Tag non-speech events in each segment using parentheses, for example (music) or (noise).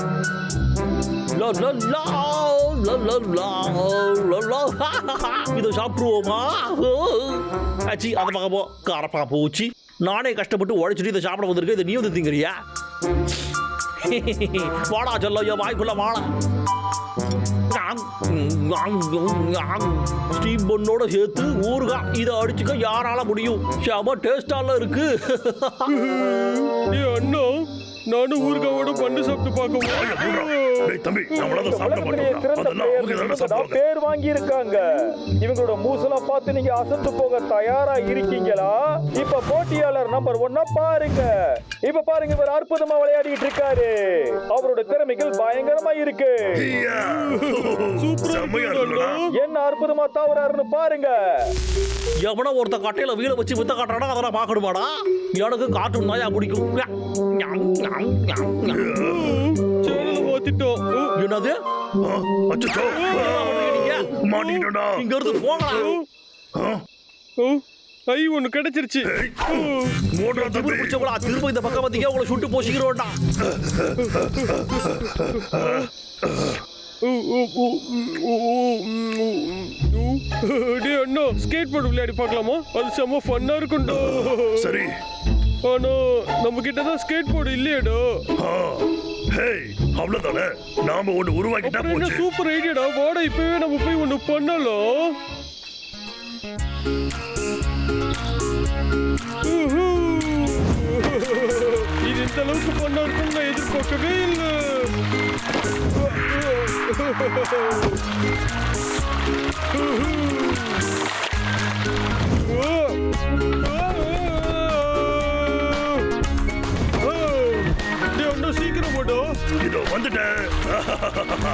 (laughs) இதை சாப்பிடுவோமா? (laughs) ஆச்சி அந்த பக்கம் போ. காரப்பா போச்சு. நானே கஷ்டப்பட்டு உழைச்சிட்டு இதை சாப்பிட வந்திருக்கேன். இதை நீ வந்து திங்கிறியா? (laughs) வாடா சொல்ல என் வாய்க்குள்ள வாடா. ஸ்டீம் பண்ணோட சேர்த்து ஊறுகாய் இதை அடிச்சுக்க யாரால முடியும்? செம டேஸ்டால இருக்கு. ஏ அண்ணா. நானும் ஊருக்காவோட பண்ணு சாப்பிட்டு பார்க்கவும். டேய் தம்பி நம்மளால சாப்பிட மாட்டோம் பேர் வாங்கி இருக்காங்க இவங்களோட மூசலாம் பார்த்து நீங்க அசந்து போக தயாரா இருக்கீங்களா? இப்ப போட்டியாளர் நம்பர் ஒன்னா பாருங்க. இப்ப பாருங்க இவர் அற்புதமா விளையாடிட்டு இருக்காரு. அவரோட திறமைகள் பயங்கரமா இருக்கு. என்ன அற்புதமா தாவறாருன்னு பாருங்க. எவனோ ஒருத்த கட்டையில வீல வச்சு வித்த காட்டுறானா அதெல்லாம் பார்க்கணுமாடா? எனக்கு கார்ட்டூன் நாயா பிடிக்கும். என்னது! மாட்டிக்கிட்டோம்டா. இங்க இருந்து ஆ, ஐ ஒண்ணு கிடைச்சிருச்சு மூடுறா தம்பி. பிடிச்சவங்களா திரும்ப இந்த பக்கம் வந்தீங்க உங்களை சுட்டு போசிக்கிறோம்டா டே அண்ணா ஸ்கேட் போர்டு விளையாடி பார்க்கலாமா அது செம்ம ஃபன்னா இருக்கும்டா சரி ஆனா நம்ம கிட்ட தான் ஸ்கேட் போர்டு இல்லையேடா ஹேய், அவ்வளவுதானே? நாம ஒண்ணு உருவாக்கிட்டா போச்சு. சூப்பர் ஐடியாடா வாடா இப்பவே நம்ம போய் ஒண்ணு பண்ணலாம். இது இந்த அளவுக்கு பண்ணா இருக்கும் நான் எதிர்பார்க்கவே இல்லை. சீக்கிரம் வந்துட்டேன்.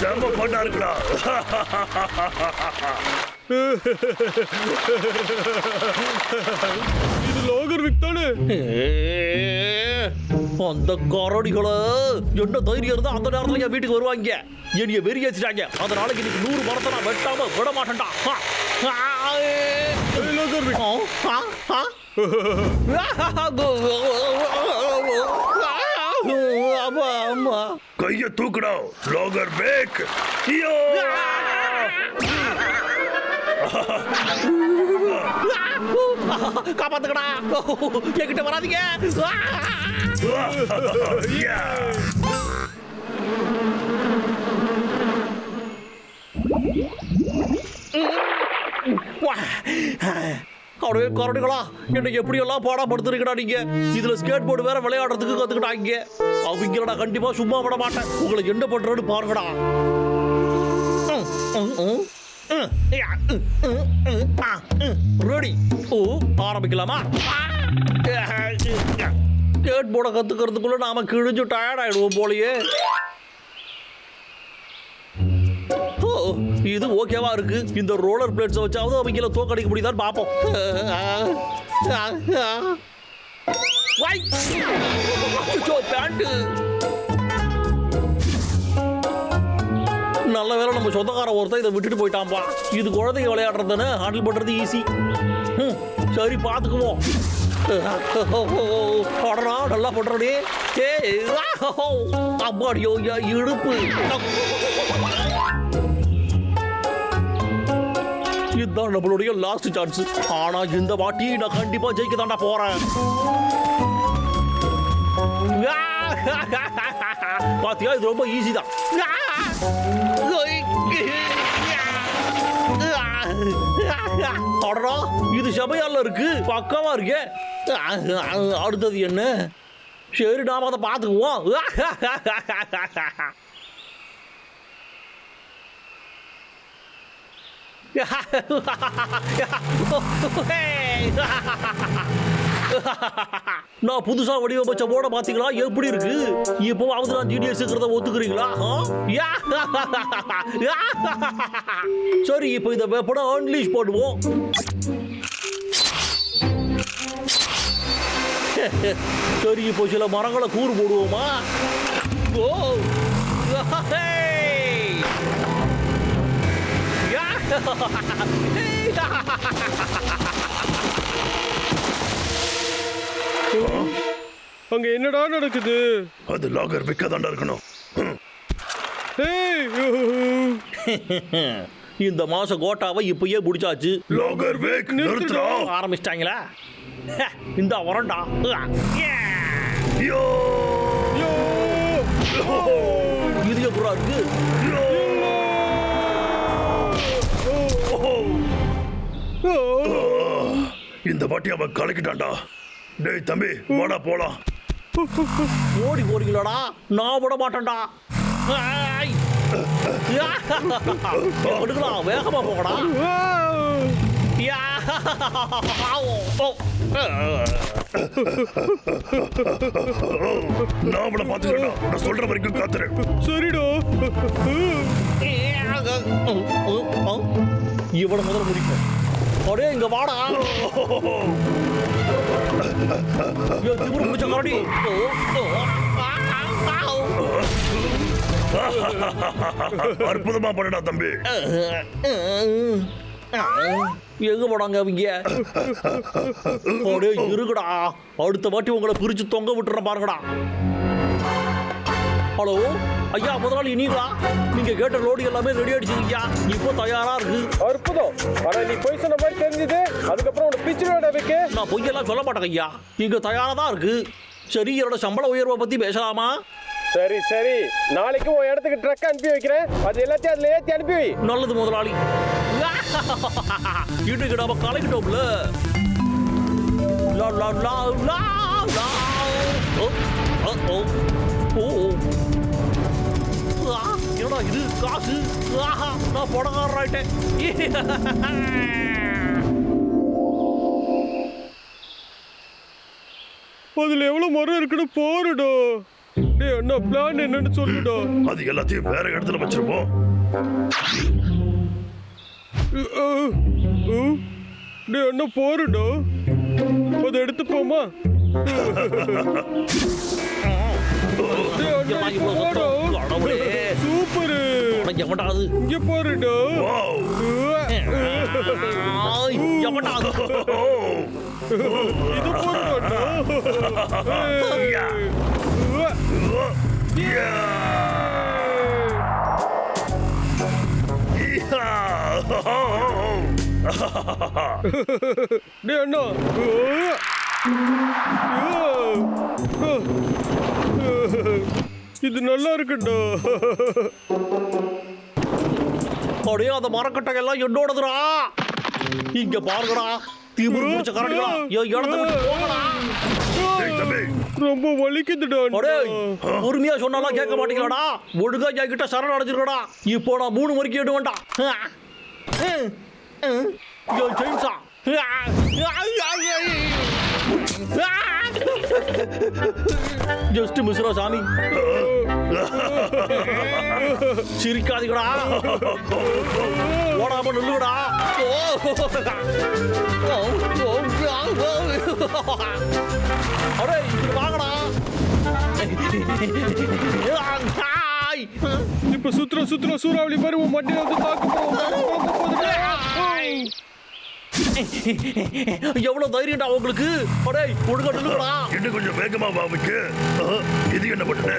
செம்ம பண்ணா இருக்குடா இது லோகர் விக் தானே அந்த கரடிகளை என்ன தைரியம் இருந்தா அந்த நேரத்துல என் வீட்டுக்கு வருவாங்க. என்னைய வெறி வச்சுட்டாங்க அதனால இன்னைக்கு நூறு மரத்தை நான் வெட்டாம விட மாட்டேன்டா லோகர் விக் ஆ, ஆ, ஆ. ஆமா ஆமா கைய தூக்குடா லாகர் பேக் ஐயோ காப்பாத்துக்கடா என்கிட்ட வராதீங்க யா. அப்படியே கரடிகளா என்னை எப்படியெல்லாம் பாடப்படுத்திருக்கடா நீங்க? இதுல ஸ்கேட் போர்டு வேற விளையாடுறதுக்கு கத்துக்கிட்டாங்க. அவங்கள நான் கண்டிப்பா சும்மா விட மாட்டேன். உங்களை என்ன பண்றேன்னு பாருங்கடா. ரெடி ஓ ஆரம்பிக்கலாமா? ஸ்கேட் போர்டை கத்துக்கிறதுக்குள்ள நாம கிழிஞ்சு டயர்ட் ஆயிடுவோம் போலயே. இது ஓகேவா இருக்கு? இந்த ரோலர் பிளேட்ஸை வச்சாவது அவங்கள தோக்கடிக்க முடியுதான்னு பார்ப்போம். பேண்ட்டு நல்ல வேளை நம்ம சொந்தக்கார ஒருத்தன் இதை விட்டுட்டு போயிட்டான்பா. இது குழந்தைங்க விளையாடுறதுன்னு ஹேண்டில் பண்ணுறது ஈஸி சரி பார்த்துக்குவோம் அடடா நல்லா பண்றடே ஏ அம்மாடியோ இடுப்பு. இதுதான் நம்மளுடைய லாஸ்ட் சான்ஸ் ஆனா இந்த வாட்டி நான் கண்டிப்பா ஜெயிக்க தாண்டா போறேன். (laughs) பாத்தியா இது ரொம்ப ஈஸி தான். அடடா இது சபையால இருக்கு. பக்கமா இருக்கே. அடுத்தது என்ன? சரி நாம அதை பார்த்துக்குவோம். (laughs) (laughs) நான் புதுசா வடிவமைச்ச போட பாத்தீங்களா? எப்படி இருக்கு? இப்போ வந்து நான் ஜீனியஸ் இருக்கிறத ஒத்துக்கிறீங்களா? யா! (laughs) சரி இப்போ இதை வெப்படம் அன்லீஷ் பண்ணுவோம். (laughs) சரி இப்போ சில மரங்களை கூறு போடுவோமா? ஓ! (laughs) அங்க என்னடா நடக்குது? அது லாகர் விற்க தாண்டா இருக்கணும் இந்த மாசம் கோட்டாவை இப்பயே முடிச்சாச்சு. லாகர் வேக் நிறுத்துறா ஆரம்பிச்சிட்டாங்களா? இந்த வரண்டா யோ. யோ. இது எப்படா இருக்கு? இந்த வாட்டி அவன் கலக்கிட்டான்டா. டேய் தம்பி வாடா போலாம். ஓடி போறீங்களாடா நான் விட மாட்டேன்டா. ஆய். எடுக்கடா வேகமா போகடா. ஆ. யா. ஓ. நான் அவனை பாத்துக்கிறேன் நான் சொல்ற வரைக்கும் காத்துறேன் சரிடா. இவனை முதல்ல முடிக்கும் அடே இங்க வாடா. திமிரு ஆ. அற்புதமா பண்ணடா தம்பி. எங்க போடாங்க அவங்க? அடே இருக்குடா அடுத்த வாட்டி உங்களை பிரிச்சு தொங்க விட்டுறேன் பாருங்கடா. ஹலோ? ஐயா முதலாளி நீங்களா நீங்க கேட்ட லோடு எல்லாமே ரெடி ஆயிடுச்சுங்கய்யா. இப்போ தயாரா இருக்கு அற்புதம். ஆனா நீ போய் சொன்ன மாதிரி தெரிஞ்சது. அதுக்கப்புறம் உன்னை பிச்சுடா வைக்க நான் பொய்யெல்லாம் சொல்ல மாட்டேங்க ஐயா இங்க தயாரா தான் இருக்கு. சரி என்னோட சம்பள உயர்வை பத்தி பேசலாமா? சரி சரி. நாளைக்கு உன் இடத்துக்கு ட்ரக் அனுப்பி வைக்கிறேன். அது எல்லாத்தையும் அதுல ஏத்தி அனுப்பி வை. நல்லது முதலாளி. (laughs) இன்னைக்கு நாம கலக்கிட்டோம்ல. லா லா லா லா லா. ஓ. ஓ ஓ. என்னடா இது? காசு? ஆஹா நான் பணக்காரர் ஆயிட்டேன் அதுல எவ்வளவு மரம் இருக்குன்னு போருடா டேய் அண்ணா பிளான் என்னன்னு சொல்லுடா. அது எல்லாத்தையும் வேற இடத்துல வச்சிருப்போம். டேய் அண்ணா போருடா அதை எடுத்துப்போமா டேய் அண்ணா ஏம்மா, இப்ப இவ்வளவு போடா சத்தம்? கடவுளே. சூப்பரு அது? இங்க பாருடா. வாவ் ஆய், எவன்டா அது? இது இது நல்லா இருக்குடா. அப்படியே அந்த மரக்கட்டை எல்லாம் என்னோடதுடா. இங்க பாருங்கடா திமிரு பிடிச்ச கரடிகளா. என் இடத்த விட்டு போங்கடா. டேய் தம்பி ரொம்ப வலிக்குதுடா அடே அண்ணா. பொறுமையா சொன்னாலாம் கேட்க மாட்டீங்களாடா. ஒழுங்கா என்கிட்ட சரண் அடைஞ்சிருக்கடா. இப்போ நான் மூணு மணிக்கு எடுவேன்டா என் செயின்ஸா ஜஸ்ட் மிஸ்ரா சாமி சிரிக்காதீங்கடா. ஓடாம நில்லுடா அடே இப்படி வாங்கடா. இப்ப சுத்துற சுத்துற சூறாவளி மாதிரி உன் மண்டையில வந்து தாக்கு எவ்வளவு தைரியம்டா உங்களுக்கு? அடே ஒழுங்கா நில்லுடா இன்னும் கொஞ்சம் வேகமா வாவுக்கு இது என்ன பண்ணு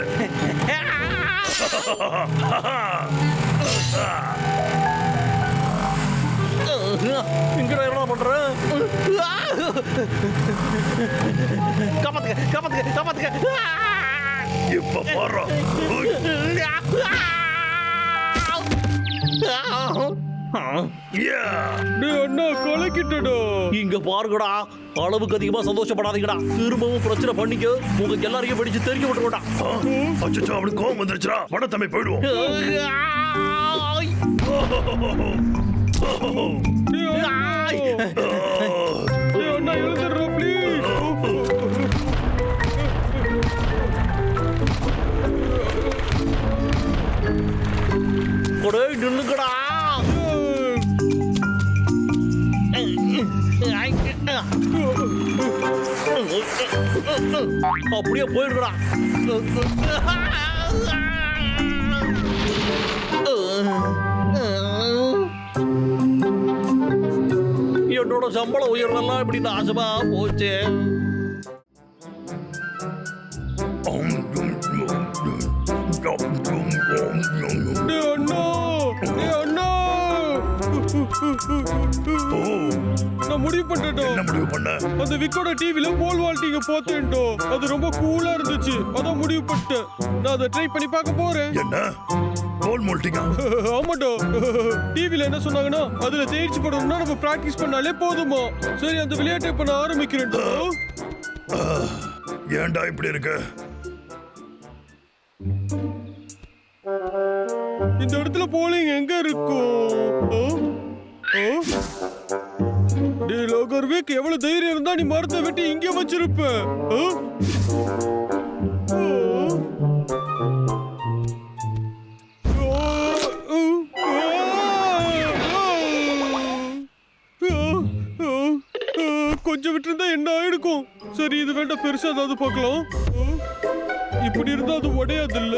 இங்கடா என்ன பண்ற? காப்பாத்துக்க காப்பாத்துக்க காப்பாத்துக்க. இப்ப பாரு. அண்ணா கலக்கிட்டடா. இங்க பாருங்கடா. அளவுக்கு அதிகமா சந்தோஷப்படாதீங்கடா. திரும்பவும் பிரச்சனை பண்ணிக்க உங்க எல்லாரையும் பிடிச்சு தெரிஞ்சு விட்டுருடா அச்சோ அவனுக்கு கோவம் வந்துருச்சுடா. வட தம்பி போயிடுவோம். டேய் அண்ணா. டேய் அண்ணா எழுந்துடுறா ப்ளீஸ் கொடே நில்லுங்கடா. அப்படியே போயிடுறா. என்னோட சம்பளம் உயர்றதெல்லாம் இப்படி நாசமா போச்சு. அந்த விக்கோட டிவில போல் வால்ட்டிங்க பார்த்தேன்டோ அது ரொம்ப கூலா இருந்துச்சு. அதான் முடிவு பண்ணிட்டேன். நான் அதை ட்ரை பண்ணி பார்க்க போறேன். என்ன? போல் மோல்ட்டிங்கா ஆமாட்டோ டிவில என்ன சொன்னாங்கன்னா அதுல தேர்ச்சி படணும்னா நம்ம பிராக்டிஸ் பண்ணாலே போதுமா. சரி அந்த விளையாட்டை இப்ப நான் ஆரம்பிக்கிறேன்டோ ஏன்டா இப்படி இருக்கு? இந்த இடத்துல போலிங் எங்க இருக்கும்? ஆ? லோகர் வீக் எவ்வளவு தைரியம் இருந்தா நீ மரத்தை வெட்டி இங்க வச்சிருப்ப கொஞ்சம் விட்டுருந்தா என்ன ஆயிருக்கும் சரி இது வேண்டாம் பெருசா ஏதாவது பார்க்கலாம் இப்படி இருந்தா அது உடையாதுல்ல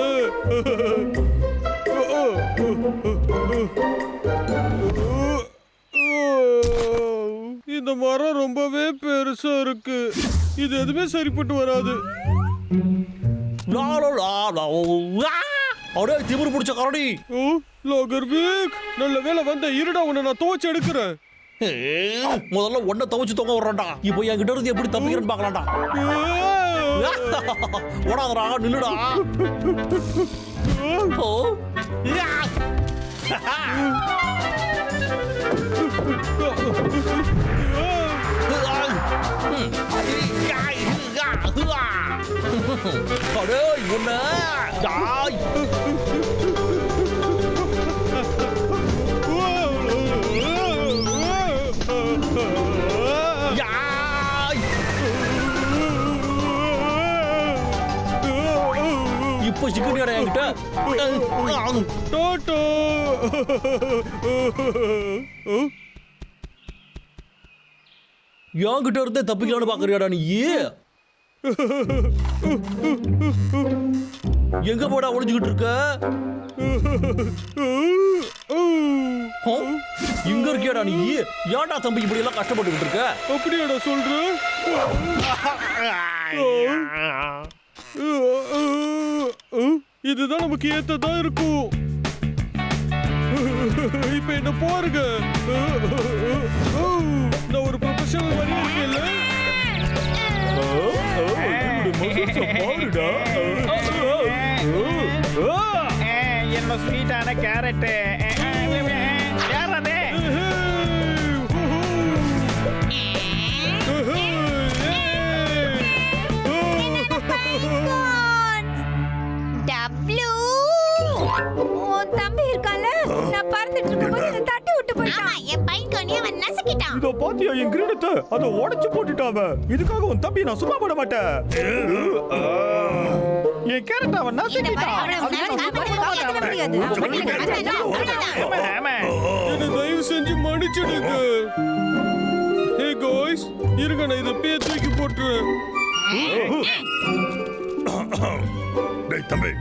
இந்த மரம் ரொம்பவே பெருசா இருக்கு. இது எதுவுமே சரிப்பட்டு வராது! அடே திமிரு பிடிச்ச கரடி ஓ லோகர்விக் நல்ல வேலை வந்த இருடா உன்னை நான் துவச்சு எடுக்கிறேன். முதல்ல ஒன்ன துவச்சு தொங்க விடுறான்டா. இப்போ என்கிட்ட இருந்து எப்படி தப்பிக்கிறேன்னு பார்க்கலாம்டா. ஓடாதடா நில்லுடா. ஓ யா! அடே உன்ன யாய் யாய் இப்போ சிக்கனியாடா என்கிட்ட டோட்டோ என்கிட்ட இருந்தே தப்பிக்கலான்னு பாக்குறியாடா நீ? எங்க போடா ஒளிஞ்சுக்கிட்டு இருக்க? இங்க இருக்கியாடா நீ? ஏன்டா தம்பி இப்படி எல்லாம் கஷ்டப்பட்டுக்கிட்டு இருக்க? அப்படியாடா சொல்ற? இதுதான் நமக்கு ஏத்ததா இருக்கும். இப்ப என்ன பாருங்க. நான் ஒரு ப்ரொஃபஷனல் மாதிரி இருக்கேன்ல என்ன ஸ்வீட்டான கேரட்டு யார் தம்பி இருக்கால நான் பார்த்துட்டு இருக்கும்போது போயிட்டான் என் பையன் கனி அவன் நசுக்கிட்டான் இதோ பாத்தியா என் கிரீடத்தை அதை உடைச்சு போட்டுட்டாவ இதுக்காக உன் தம்பி நான் சும்மா போட மாட்டேன் என் கேரட் அவன் நசுக்கிட்டான் ஆமா தயவு செஞ்சு மன்னிச்சிடுங்க ஹே காய்ஸ் இருங்க நான் இதை பே தூக்கி போட்டுறேன் டேய் தம்பி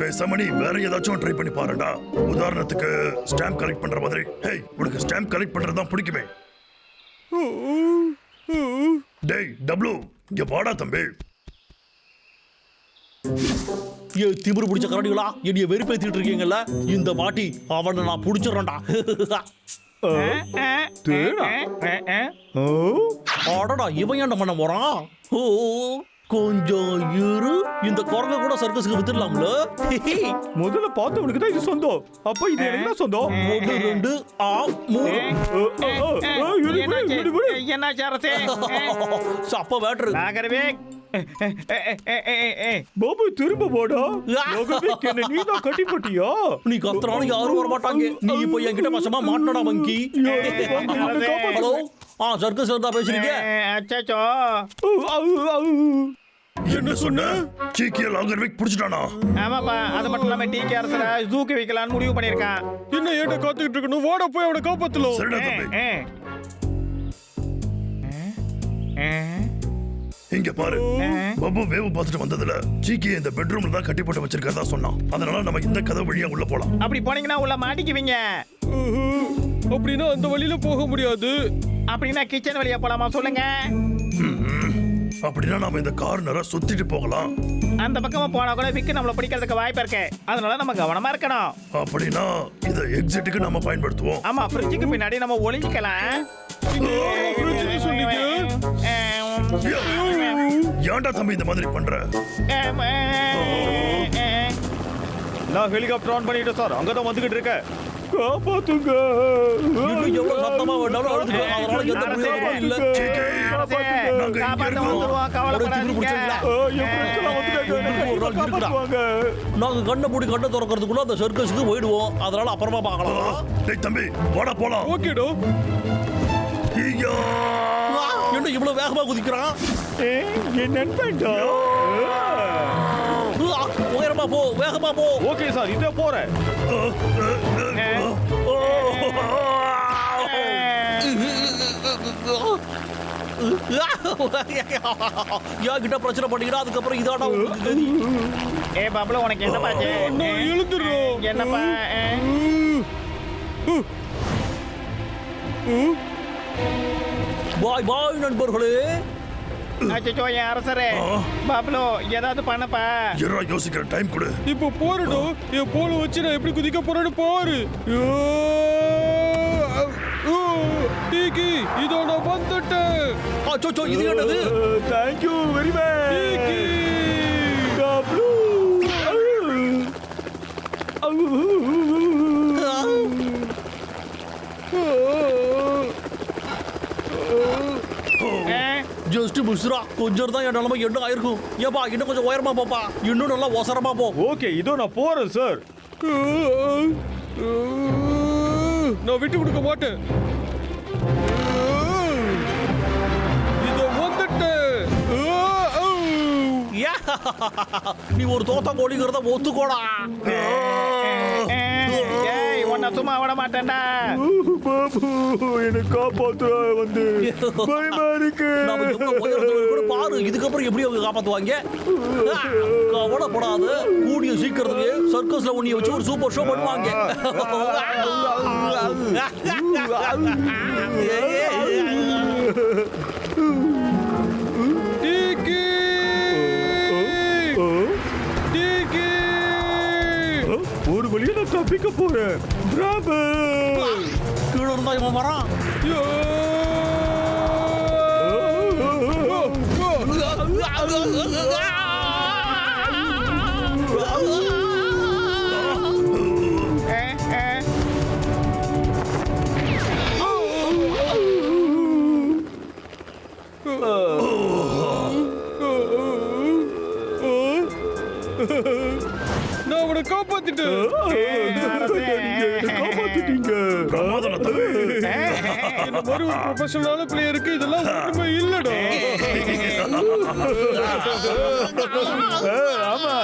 பேசாம நீ வேற ஏதாச்சும் ட்ரை பண்ணி பாருடா. உதாரணத்துக்கு ஸ்டாம்ப் கலெக்ட் பண்ற மாதிரி. ஹேய் உனக்கு ஸ்டாம்ப் கலெக்ட் பண்றது தான் பிடிக்குமே. டேய் டப்ளு இங்க வாடா தம்பி. ஏ திமிரு பிடிச்ச கரடிகளா? என்னைய வெறுப்பேத்திட்டு இருக்கீங்கல்ல? இந்த வாட்டி அவனை நான் புடிச்சிடுறேன்டா. அடடா இவன் என்ன பண்ண போறான்? ஓ கொஞ்சம் இரு இந்த குரங்க கூட சர்க்கஸுக்கு வித்துடலாம்ல முதல்ல பார்த்தவனுக்கு தான் இது சொந்தம் அப்ப இது எனக்கு தான் சொந்தம் ஒன்று ரெண்டு ஆ மூணு. என்ன சாரசே சப்ப வேட்ரு நாகரவே பாபு திரும்ப போடா லோகவிக் என்ன நீ தான் கட்டி போட்டியா நீ கத்துறாலும் யாரும் வர மாட்டாங்க நீ இப்போ என்கிட்ட வசமா மாட்டடா மங்கி ஹலோ ஆ சர்க்கஸ் இருந்தா பேசுறீங்க அச்சோ அவு, அவு, அவு. என்ன சொன்ன? சீக்கிய லாகர்விக் புடிச்சிட்டானா? ஆமாப்பா அது மட்டும் இல்லாம டீ கேரசரை ஜூக்கு வைக்கலாம்னு முடிவு பண்ணியிருக்கான். என்ன ஏட்ட காத்துக்கிட்டு இருக்கணும்? வாட போய் அவனை காப்பாத்தலாம் சரிடா தம்பி. இங்க பாரு. பப்பு வேவு பார்த்துட்டு வந்ததுல சீக்கிய இந்த பெட்ரூம்ல தான் கட்டி போட்டு வச்சிருக்கதா சொன்னான். அதனால நம்ம இந்த கதவு வழியா உள்ள போலாம். அப்படி போனீங்கன்னா உள்ள மாட்டிக்குவீங்க. அப்படின்னா அந்த வழியில போக முடியாது. அப்படின்னா கிச்சன் வழியா போலாமா சொல்லுங்க. அப்படின்னா நாம இந்த கார்னரை சுத்திட்டு போகலாம். அந்த பக்கமா போனா கூட விக்கு நம்மள பிடிக்கிறதுக்கு வாய்ப்பு இருக்கு. அதனால நம்ம கவனமா இருக்கணும். அப்படின்னா இத எக்ஸிட்டுக்கு நம்ம பயன்படுத்துவோம். ஆமா ஃப்ரிட்ஜுக்கு பின்னாடி நம்ம ஒளிஞ்சிக்கலாம். ஏன்டா தம்பி இந்த மாதிரி பண்ற? நான் ஹெலிகாப்டர் ஆன் பண்ணிட்டேன் சார். அங்கதான் வந்துகிட்டு இருக்கேன். காப்பாத்துங்க. எவ்வளவு சத்தமா வேண்டாலும் அழுதுக்கோ. அதனால எந்த பிரயோஜனமும் இல்ல. நாங்க கண்ணை மூடி கண்ணை திறக்கிறதுக்குள்ள அந்த சர்க்கஸுக்கு போயிடுவோம். அதனால அப்புறமா பார்க்கலாம். டேய் தம்பி வாடா போலாம். ஓகேடா! என்ன இவ்வளவு வேகமா குதிக்கிறான் ஏய், என் நண்பன்டா. உயரமா போ வேகமா போ. Okay sir. இதோ போறேன். (laughs) என்கிட்ட பிரச்சனை பண்ணிக்கிட்டா அதுக்கப்புறம் இதாடா. ஏ பப்ளு உனக்கு என்ன பாச்சு நான் எழுந்துடுறோம் என்னப்பா? பாய் பாய் நண்பர்களே. அச்சோ என் அரசரே. பப்ளு ஏதாவது பண்ணப்பா? இருடா யோசிக்கிற டைம் கொடு. இப்போ போறடோ. என் போல வச்சு நான் எப்படி குதிக்க போறேன்னு பாரு. டீக்கி இதோ நான் வந்துட்டேன். அச்சோ இது என்னது? தேங்க்யூ வெரி மச் டீக்கி ஜஸ்ட் மிஸ்ரா கொஞ்சம் தான் என் நிலைமை என்ன ஆயிருக்கும்? ஏப்பா இன்னும் கொஞ்சம் உயரமா போப்பா. இன்னும் நல்லா ஒசரமா போ. ஓகே இதோ நான் போறேன் சார் நான் விட்டு கொடுக்க மாட்டேன். நீ ஒரு தோத்த கோழிங்கிறத ஒத்துக்கோடா ஏய் உன்னை சும்மா விட மாட்டேன்டா பாபு என்னை காப்பாத்து வந்து பயமா இருக்கு பாரு இதுக்கப்புறம் எப்படி அவங்க காப்பாத்துவாங்க கவலைப்படாத கூடிய சீக்கிரத்திலே சர்க்கஸ்ல உன்னைய வச்சு ஒரு சூப்பர் ஷோ பண்ணுவாங்க ஒரு வழியா நான் தப்பிக்க போறேன் பிராபு கீழே இருந்தா இவன் வரான் ஐயோ! நான் அவனை காப்பாத்திட்டேன். காப்பாத்திட்டீங்க? மாதிரி ஒரு ப்ரொஃபஷனலான பிளேயருக்கு இதெல்லாம் ஒண்ணுமே இல்லடா. ஆமா.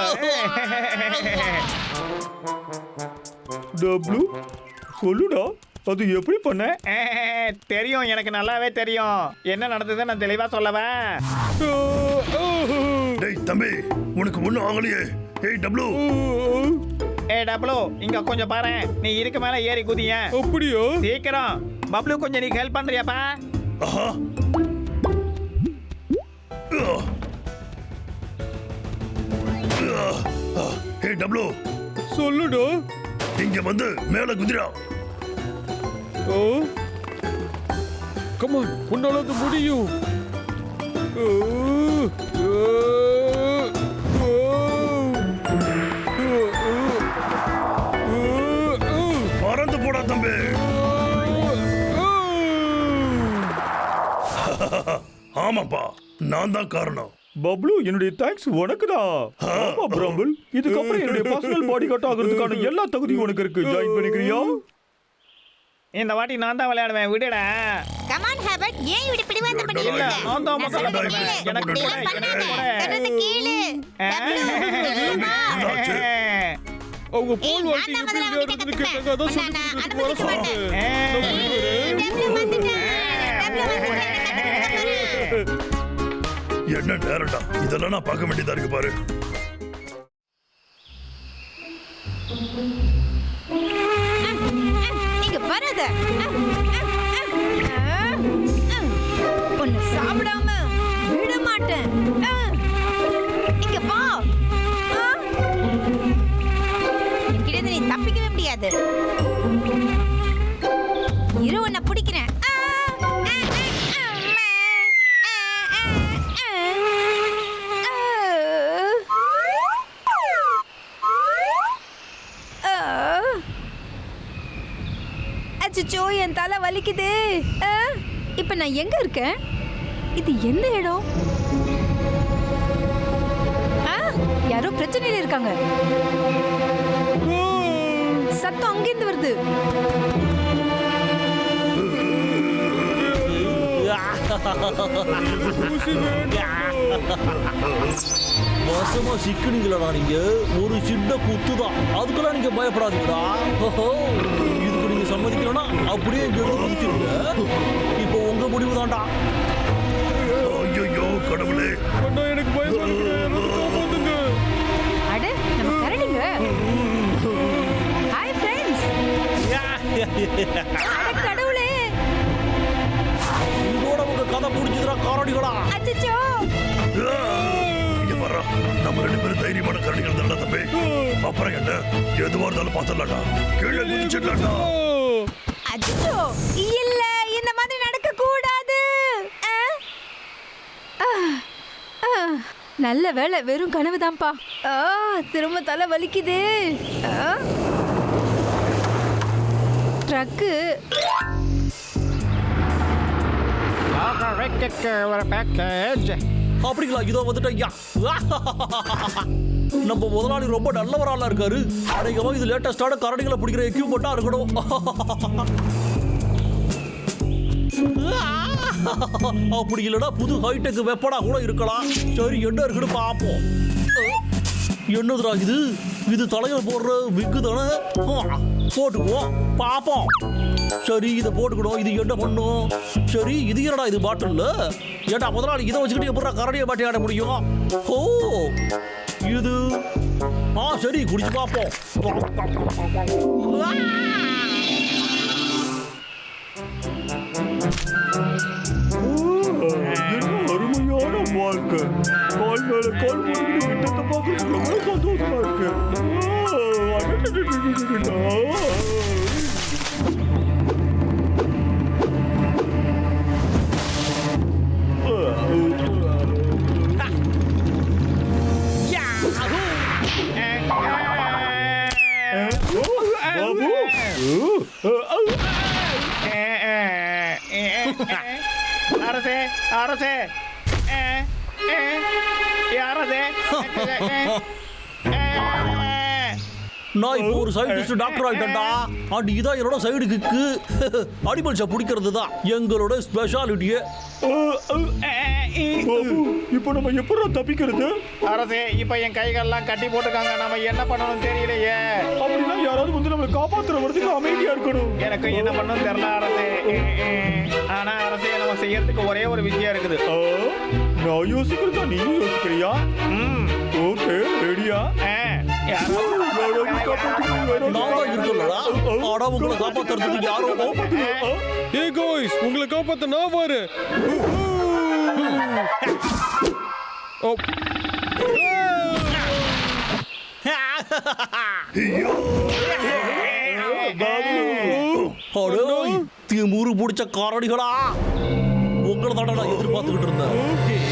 டப்ளு சொல்லுடா. அது எப்படி பண்ண? தெரியும் எனக்கு நல்லாவே தெரியும். என்ன நடந்தது நான் தெளிவா சொல்லவா? டேய் தம்பி உனக்கு ஒண்ணும் ஆகலையே. ஏய் டப்ளு ஏ டபுளு இங்க கொஞ்சம் பாரு. நீ இருக்கு மேல ஏறி குதிய அப்படியா? சீக்கிரம். பப்ளு கொஞ்சம் நீ ஹெல்ப் பண்றியாப்பா. ஏய் டப்ளு சொல்லுடா. இங்க வந்து மேல குதிரா ஓ. கமான் உன்னால அது முடியும். ஓ, ஓ, ஆமாப்பா நான் தான் காரணம். பப்ளு என்னுடைய தேங்க்ஸ் உனக்கு தான் ஆமா பிரம்பிள் இதுக்கப்புறம் என்னுடைய பர்சனல் பாடி கட் ஆகிறதுக்கான எல்லா தகுதியும் உனக்கு இருக்கு. ஜாயின் பண்ணிக்கிறியா? இந்த வாட்டி நான் தான் விளையாடுவேன். விடுடா. கமான் ஹேபர்ட் ஏன் இப்படி பிடிவாதம் பண்ணிட்டு இல்ல? நான் தான் முதல்ல கேளு. எனக்கு கூட, பண்ணாத. சொல்றதை கேளு. அவங்க போல் தான் எப்படி கத்துப்பேன். கேட்டாங்க அதான் உன்னை என்ன நேரம்டா? இதெல்லாம் நான் பார்க்க வேண்டியதா இருக்கு பாரு. இப்போ நான் எங்க இருக்கேன்? இது எந்த இடம்? ஆ, யாரோ பிரச்சனையில் இருக்காங்க. சத்தம் அங்கிருந்து வருது. மோசமா வேண்டாம் நீங்க. ஒரு சின்ன குத்து தான் அதுக்கெல்லாம் நீங்க ஓஹோ. சம்மதிக்கலன்னா அப்படியே இங்க இருந்து குதிச்சிருங்க இப்போ உங்க முடிவு தான்டா ஐயோ கடவுளே. அண்ணா எனக்கு பயமா இருக்கு. என்னை காப்பாத்துங்க. அட நம்ம கரடிங்க. ஹாய் ஃப்ரெண்ட்ஸ் அட கடவுளே. இதோட உங்க கதை முடிஞ்சதுடா காரடிகளா. அச்சச்சோ. நம்ம ரெண்டு பேரும் தைரியமான கரடிகள் தானே தம்பி. அப்புறம் என்ன? எதுவா இருந்தாலும் பார்த்துடலாம்டா. கீழே குதிச்சிடலாம்டா. இல்ல இந்த மாதிரி நடக்க கூடாது நல்ல வேலை வெறும் கனவுதான்ப்பா ஆ திரும்ப தலை வலிக்குது. ட்ரக்கு. ஒரு பேக்கேஜ் அப்படிங்களா? இதோ வந்துட்டேன் ஐயா. (laughs) நம்ம முதலாளி ரொம்ப நல்லவரால இருக்காரு. அநேகமா இது லேட்டஸ்டான கரடிகளை பிடிக்கிற எக்யூப்மெண்டா இருக்கணும். (laughs) அப்படி இல்லைனா புது ஹைடெக் வெப்பனா கூட இருக்கலாம். சரி என்ன இருக்குன்னு பார்ப்போம். என்னதுடா இது? இது தலையில் போடுற விக்கு தானே? போட்டுக்குவோம். பார்ப்போம். சரி இதை போட்டுக்கணும். இது என்ன பண்ணும்? சரி இது என்னடா இது பாட்டில் ஏன்டா முதலாளி இதை வச்சுக்கிட்டு எப்படா கரடியை பாட்டி ஆட முடியும்? ஓ இது ஆ சரி குடிச்சு பார்ப்போம். கால் மேல கால் போட்டு கிட்டத்தை பார்க்கறதுக்கு ரொம்ப சந்தோஷமா இருக்கு அரசே யாரது நான் இப்போ ஒரு சயின்டிஸ்ட் டாக்டர் ஆயிட்டேன்டா. அண்ட் இதான் என்னோட சைடு கிக்கு (laughs) அனிமல்ஸை பிடிக்கிறது தான் எங்களோட ஸ்பெஷாலிட்டியே இப்போ நம்ம எப்படா தப்பிக்கிறது? அரசே இப்ப என் கைகள்லாம் கட்டி போட்டுருக்காங்க. நாம என்ன பண்ணணும் தெரியலையே. அப்படின்னா யாராவது வந்து நம்மளை காப்பாத்துற வரதுக்கு அமைதியா இருக்கணும். எனக்கு என்ன பண்ணணும் தெரியல அரசே. ஆனா அரசே நம்ம செய்யறதுக்கு ஒரே ஒரு விஷயம் இருக்குது. நான் யோசிக்கிறதா நீ யோசிக்கிறியா? ம், ஓகே ரெடியா? உங்களை காப்பாத்த நான் வரேன். அடே. திமுரு பிடிச்ச காரடிகளா? உங்களை நான் எதிர்பார்த்துக்கிட்டு இருந்தேன்.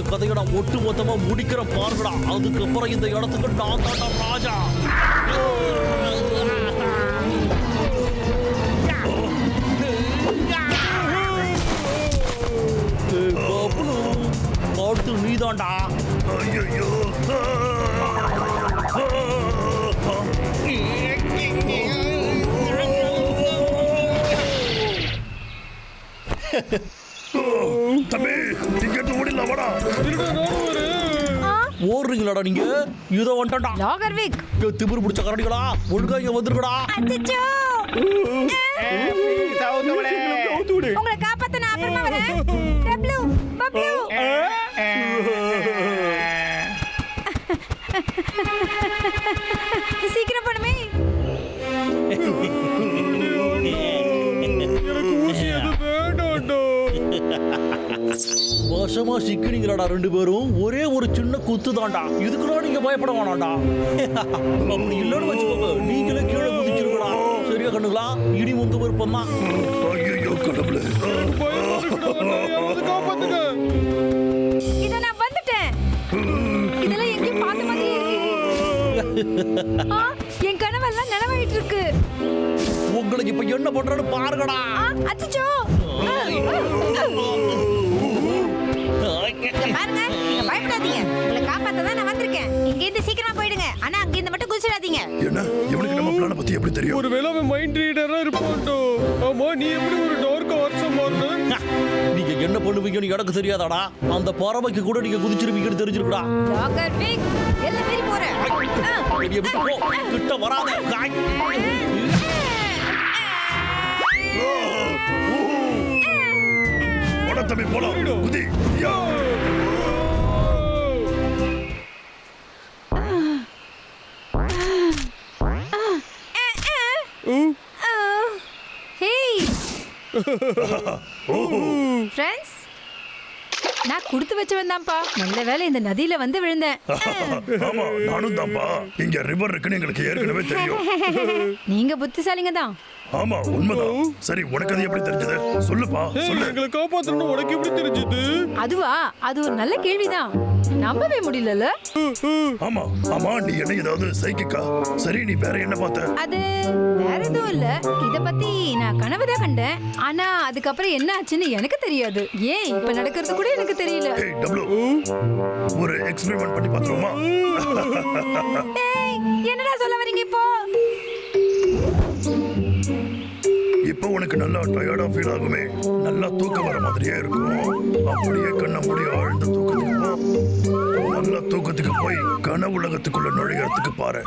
இந்த கதையை நான் ஒட்டு மொத்தமா முடிக்கிற பாருங்கடா அதுக்கப்புறம் இந்த இடத்துக்கு நான் தாண்டா ராஜா. ஏய், அடுத்து நீதான்டா. ஐயோ ஓடுறீங்களாடா நீங்க? இதோ வந்துட்டா. லாகர்விக் திமிரு பிடிச்ச கரடிகளா? ஒழுங்கா இங்க வந்துருக்கடா அச்சச்சோ. உங்களை காப்பாத்த நான் அப்புறமா வரேன் டப்ளு பப்ளு சீக்கிரம் பண்ணுமே எனக்கு ஊசி அது வேண்டாம்டா. வசமா சிக்கினீங்களாடா ரெண்டு பேரும். ஒரே ஒரு சின்ன குத்து தான்டா இதுக்குலாம் நீங்க பயப்பட வேணாம்டா. (laughs) அப்படி இல்லைன்னு வச்சுக்கோங்க. நீங்களே கீழே குதிச்சிருக்கடா சரியா கண்ணுங்களா? இனி உங்க விருப்பம் தான் இத இதெல்லாம் எங்கேயும் பார்த்த மாதிரி என் கனவெல்லாம் நிலவாயிட்டு உங்களுக்கு இப்ப என்ன பண்றேன்னு பாருங்கடா. அச்சோ வந்திருக்கேன் இங்க இருந்து சீக்கிரமா போயிடுங்க. ஆனா அங்க இருந்து மட்டும் குதிச்சிடாதீங்க என்ன? இவனுக்கு நம்ம பிளான பத்தி எப்படி தெரியும்? ஒருவேளை அவன் மைண்ட் ரீடரா இருப்பான்டோ. ஆமா நீ எப்படி ஒரு டார்க் ஹார்ஸா மாறின நீங்க என்ன பண்ணுவீங்கன்னு எனக்கு தெரியாதாடா. அந்த பறவைக்கு கூட நீங்க குதிச்சிருவீங்கன்னு தெரிஞ்சிருக்குடா. டாகர் பிக் எல்லாம் மீறி போறேன் ஆ. வெளிய விட்டு போ? கிட்ட வராதே. காய். போடா தம்பி போலாம். குதி. யா. ஃப்ரெண்ட்ஸ் (laughs) நான் கொடுத்து வச்சவன் தான்ப்பா நல்ல வேளை இந்த நதியில வந்து விழுந்தேன். (laughs) ஆமா நானும் தான்ப்பா இங்க ரிவர் இருக்குன்னு எங்களுக்கு ஏற்கனவே தெரியும். (laughs) நீங்க புத்திசாலிங்க தான் ஆமா உண்மைதான். சரி உனக்கு அது எப்படி தெரிஞ்சது? சொல்லுப்பா சொல்லு. எங்களை காப்பாத்தணும் உனக்கு எப்படி தெரிஞ்சது? அதுவா? அது ஒரு நல்ல கேள்விதான். நம்பவே முடியலல்ல? ஆமா ஆமா நீ என்ன ஏதாவது சைக்கிக்கா சரி நீ வேற என்ன பார்த்த? அது வேற எதுவும் இல்ல. இத பத்தி நான் கனவு தான் கண்டேன். ஆனா அதுக்கப்புறம் என்ன ஆச்சுன்னு எனக்கு தெரியாது. ஏன் இப்ப நடக்கிறது கூட எனக்கு தெரியல. ஏய் டப்ளு ஒரு எக்ஸ்பெரிமெண்ட் பண்ணி பார்த்துருவோமா? ஏய், என்னடா சொல்ல வரீங்க இப்போ? இப்போ உனக்கு நல்லா டயர்டா ஃபீல் ஆகுமே. நல்லா தூக்கம் வர மாதிரியே இருக்கும். அப்படியே கண்ண மூடி ஆழ்ந்த தூக்கத்துக்கு போ. நல்லா தூக்கத்துக்கு போய் கனவு உலகத்துக்குள்ள நுழையறதுக்கு பாரு.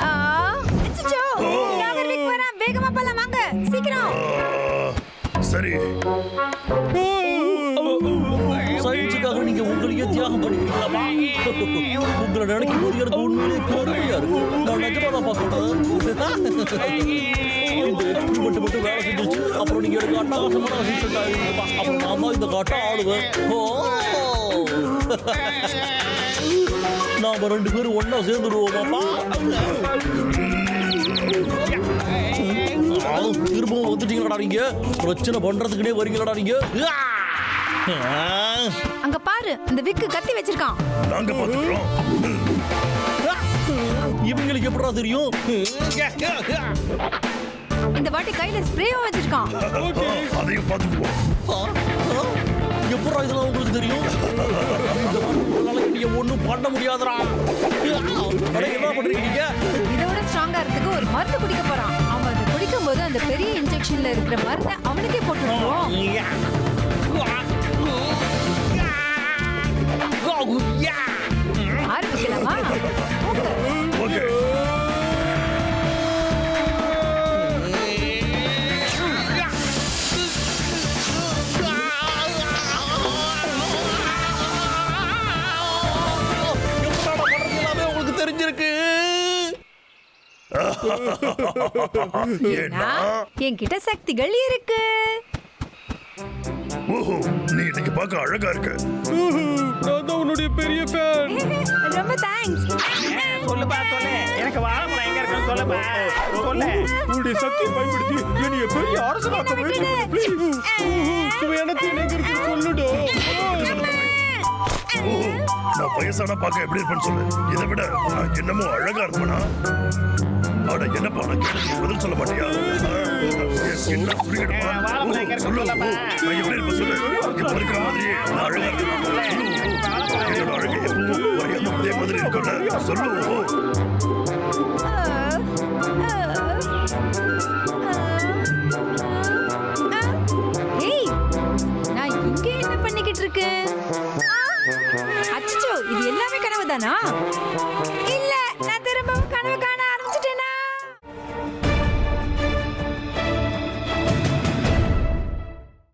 ஆ, தியாகம் பண்ணிக்கிறீங்களாமா உங்களை நினைக்கும் போது எனக்கு உண்மையிலே பெருமையா நான் சொல்றேன் மட்டும் வேலை செஞ்சிச்சு அப்புறம் நீங்க எனக்கு அட்டகாசமான அசிஸ்டன்ட் ஆயிருந்தீங்கப்பா அப்புறம் நான் தான் இந்த காட்டை ஆளுவேன் ஓ நாம ரெண்டு பேரும் ஒண்ணா சேர்ந்துடுவோமாப்பா திரும்பவும் வந்துட்டீங்களா நீங்க பிரச்சனை பண்றதுக்குனே வரீங்களா நீங்க! அங்க பாரு அந்த விக்கு கத்தி வச்சிருக்கான். நாங்க பாத்துக்கிறோம் இவங்களுக்கு எப்படா தெரியும்? இந்த வாட்டி கையில ஸ்ப்ரேவும் வச்சிருக்கான். அதையும் பார்த்துக்குவோம். எப்படா இதெல்லாம் உங்களுக்கு தெரியும்? ஒண்ணும் பண்ண முடியாதுடா. என்ன பண்றீங்க நீங்க இதோட ஸ்ட்ராங்கா இருக்கிறதுக்கு ஒரு மருந்து குடிக்க போறான். அவன் அதை குடிக்கும் போது அந்த பெரிய இன்ஜெக்ஷன்ல இருக்கிற மருந்தை அவனுக்கே போட்டுருவோம் ஆரம்பிக்கலாமா? ஓகே. தெரிஞ்சிருக்கு என்கிட்ட சக்திகள் இருக்கு. ஓஹோ நீ இன்னைக்கு பார்க்க அழகா இருக்க. நான் தான் உன்னுடைய பெரிய ஃபேன் ரொம்ப தேங்க்ஸ் சொல்லுப்பா சொல்லு. எனக்கு வாழைப்பழம் எங்க இருக்குன்னு சொல்லுப்பா. சொல்லு. உன்னுடைய சக்தியை பயன்படுத்தி என்னைய பெரிய அரசனாக்க முயற்சி பண்ணு, please. சுவையான தீனி எங்க இருக்குன்னு சொல்லுடா. நான் வயசான பார்க்க எப்படி இருப்பேன்னு சொல்லு. இதை விட நான் என்னமோ அழகா இருப்பேனா? அட என்னப்பா நான் கேட்டதுக்கு பதில் சொல்ல மாட்டியா? என் skin எல்லாம் சுருங்கிடுமா? ஏ, வாழைப்பழம் எங்க ஓ, இருக்கு சொல்லு. நான் எப்படி இருப்பேன் சொல்லு? இப்ப இருக்கிற மாதிரியே நான் அழகா. என்னோட அழகு எப்பவும் மாதிரி சொல்லு. இங்க என்ன பண்ணிக்கிட்டு இருக்கேன்? அச்சச்சோ இது எல்லாமே கனவு தானா